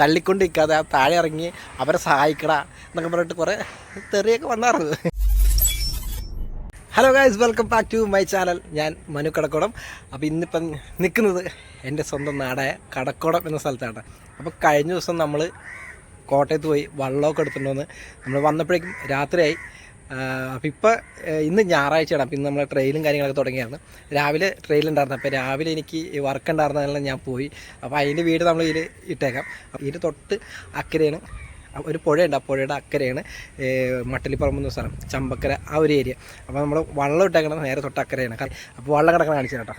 തള്ളിക്കൊണ്ട് നിൽക്കാതെ ആ താഴെ ഇറങ്ങി അവരെ സഹായിക്കട എന്നൊക്കെ പറഞ്ഞിട്ട് കുറേ തെറിയൊക്കെ വന്നാറുണ്ട്. Hello guys welcome back to my channel ഞാൻ മനു കടക്കോടം. അപ്പോൾ ഇന്നിപ്പം നിൽക്കുന്നത് എന്റെ സ്വന്തം നാടായ കടക്കോടം എന്ന സ്ഥലത്താണ്. അപ്പോൾ കഴിഞ്ഞ ദിവസം നമ്മൾ കോട്ടയത്ത് പോയി വള്ളമൊക്കെ എടുത്തിട്ടുണ്ടോ എന്ന് നമ്മൾ വന്നപ്പോഴേക്കും രാത്രിയായി. അപ്പോൾ ഇപ്പോൾ ഇന്ന് ഞായറാഴ്ചയാണ്. അപ്പം ഇന്ന് നമ്മൾ ട്രെയിലും കാര്യങ്ങളൊക്കെ തുടങ്ങിയാണ് രാവിലെ ട്രെയിൽ ഉണ്ടായിരുന്നു. അപ്പോൾ രാവിലെ എനിക്ക് വർക്ക് ഉണ്ടായിരുന്നതെല്ലാം ഞാൻ പോയി. അപ്പോൾ അതിന്റെ വീട് നമ്മൾ ഇതിൽ ഇട്ടേക്കാം. ഇതിന് തൊട്ട് അക്കരയാണ്. ഒരു പുഴയുണ്ട്. ആ പുഴയുടെ അക്കരയാണ് മട്ടലിപ്പറമ്പ് എന്ന സ്ഥലം. ചമ്പക്കര ആ ഒരു ഏരിയ അപ്പോൾ നമ്മൾ വള്ളം ഇട്ടേക്കണം നേരെ തൊട്ട് അക്കരയാണ്. അപ്പോൾ വള്ളം കിടക്കണം കാണിച്ചു കേട്ടോ.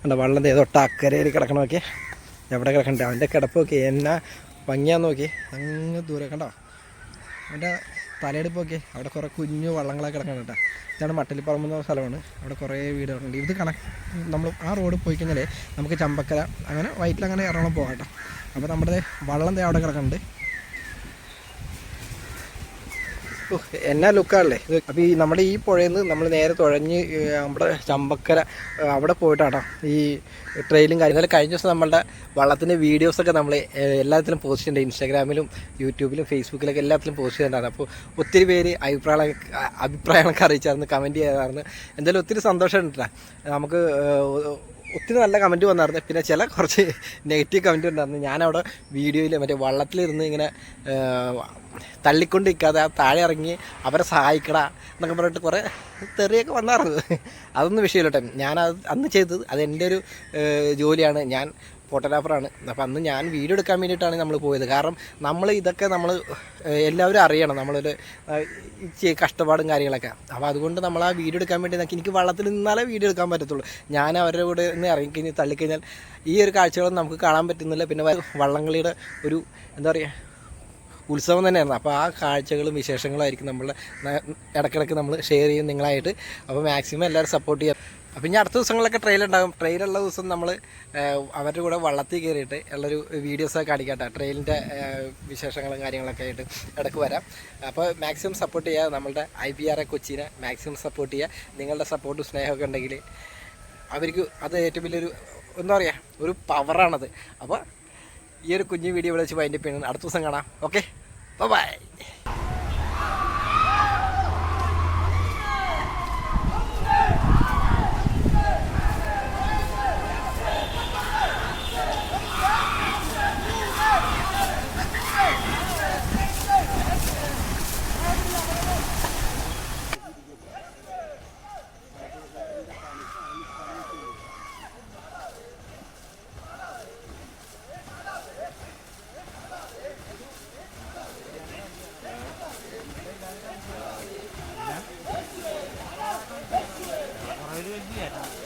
കണ്ടോ വള്ളം തൊട്ട് അക്കരയിൽ കിടക്കണം നോക്കി എവിടെ കിടക്കണ്ടേ? അവന്റെ കിടപ്പ് നോക്കി എന്നാ ഭംഗിയാന്ന് നോക്കി അങ്ങ് ദൂരെ കണ്ടോ? അവന്റെ തലയെടുപ്പൊക്കെ അവിടെ കുറേ കുഞ്ഞു വള്ളങ്ങളൊക്കെ കിടക്കണം കേട്ടോ. ഇതാണ് മട്ടലിപ്പറമ്പ് എന്ന സ്ഥലമാണ്. അവിടെ കുറേ വീടുകളുണ്ട് ഇത് കണക്ക് നമ്മൾ ആ റോഡ് പോയി കഴിഞ്ഞാൽ നമുക്ക് ചമ്പക്കര അങ്ങനെ വൈറ്റിൽ അങ്ങനെ എറണാകുളം പോകാം കേട്ടോ. അപ്പോൾ നമ്മുടെ വള്ളം അവിടെ കിടക്കുന്നുണ്ട്. എന്നാ ലുക്കാണല്ലേ ഇത് അപ്പോൾ ഈ നമ്മുടെ ഈ പുഴയിൽ നിന്ന് നമ്മൾ നേരെ തുഴഞ്ഞ് നമ്മുടെ ചമ്പക്കര അവിടെ പോയിട്ടാണ് ഈ ട്രെയിലും കാര്യങ്ങളും. കഴിഞ്ഞ ദിവസം നമ്മളുടെ വള്ളത്തിന്റെ വീഡിയോസൊക്കെ നമ്മൾ എല്ലാത്തിലും പോസ്റ്റ് ചെയ്യുന്നുണ്ട് ഇൻസ്റ്റാഗ്രാമിലും യൂട്യൂബിലും ഫേസ്ബുക്കിലൊക്കെ എല്ലാത്തിലും പോസ്റ്റ് ചെയ്തിട്ടുണ്ടായിരുന്നു. അപ്പോൾ ഒത്തിരി പേര് അഭിപ്രായ അഭിപ്രായങ്ങളൊക്കെ അറിയിച്ചായിരുന്നു കമന്റ് ചെയ്തായിരുന്നു. എന്തായാലും ഒത്തിരി സന്തോഷമുണ്ടാ. നമുക്ക് ഒത്തിരി നല്ല കമന്റ് വന്നായിരുന്നു. പിന്നെ ചില കുറച്ച് നെഗറ്റീവ് കമന്റ് ഉണ്ടായിരുന്നു. ഞാനവിടെ വീഡിയോയിൽ മറ്റേ വള്ളത്തിലിരുന്ന് ഇങ്ങനെ തള്ളിക്കൊണ്ട് നിൽക്കാതെ ആ താഴെ ഇറങ്ങി അവരെ സഹായിക്കടാ എന്നൊക്കെ പറഞ്ഞിട്ട് കുറേ തെറിയൊക്കെ വന്നാറുണ്ട്. അതൊന്നും വിഷയമില്ല അത് അന്ന് ചെയ്തത് അത് എന്റെ ഒരു ജോലിയാണ്. ഞാൻ ഫോട്ടോഗ്രാഫറാണ്. അപ്പോൾ അന്ന് ഞാൻ വീഡിയോ എടുക്കാൻ വേണ്ടിയിട്ടാണ് നമ്മൾ പോയത്. കാരണം നമ്മൾ ഇതൊക്കെ നമ്മൾ എല്ലാവരും അറിയണം. നമ്മളൊരു കഷ്ടപ്പാടും കാര്യങ്ങളൊക്കെ. അപ്പോൾ അതുകൊണ്ട് നമ്മൾ ആ വീഡിയോ എടുക്കാൻ വേണ്ടി നോക്കി. എനിക്ക് വള്ളത്തിൽ നിന്നാലേ വീഡിയോ എടുക്കാൻ പറ്റത്തുള്ളൂ. ഞാൻ അവരുടെ കൂടെ നിന്ന് ഇറങ്ങിക്കഴിഞ്ഞ് തള്ളിക്കഴിഞ്ഞാൽ ഈ ഒരു കാഴ്ചകളൊന്നും നമുക്ക് കാണാൻ പറ്റുന്നില്ല. പിന്നെ വള്ളംകളിയുടെ ഒരു എന്താ പറയുക ഉത്സവം തന്നെയായിരുന്നു അപ്പോൾ ആ കാഴ്ചകളും വിശേഷങ്ങളായിരിക്കും നമ്മൾ ഇടയ്ക്കിടയ്ക്ക് നമ്മൾ ഷെയർ ചെയ്യും നിങ്ങളായിട്ട്. അപ്പോൾ മാക്സിമം എല്ലാവരും സപ്പോർട്ട് ചെയ്യാം. അപ്പോൾ ഇനി അടുത്ത ദിവസങ്ങളിലൊക്കെ ട്രെയിൽ ഉണ്ടാകും. ട്രെയിലുള്ള ദിവസം നമ്മൾ അവരുടെ കൂടെ വള്ളത്തിൽ കയറിയിട്ട് ഉള്ളൊരു വീഡിയോസൊക്കെ കാണിക്കട്ടെ ട്രെയിനിന്റെ വിശേഷങ്ങളും കാര്യങ്ങളൊക്കെ ആയിട്ട് ഇടയ്ക്ക് വരാം. അപ്പോൾ മാക്സിമം സപ്പോർട്ട് ചെയ്യുക നമ്മളുടെ ഐ പി ആർ എ കൊച്ചിനെ മാക്സിമം സപ്പോർട്ട് ചെയ്യുക നിങ്ങളുടെ സപ്പോർട്ടും സ്നേഹമൊക്കെ ഉണ്ടെങ്കിൽ അവർക്ക് അത് ഏറ്റവും വലിയൊരു എന്താ പറയുക ഒരു പവറാണത് അപ്പോൾ ഈ ഒരു കുഞ്ഞു വീഡിയോ വിളിച്ച് വൈൻഡപ്പ് ചെയ്യുന്നത്. അടുത്ത ദിവസം കാണാം. Okay bye head.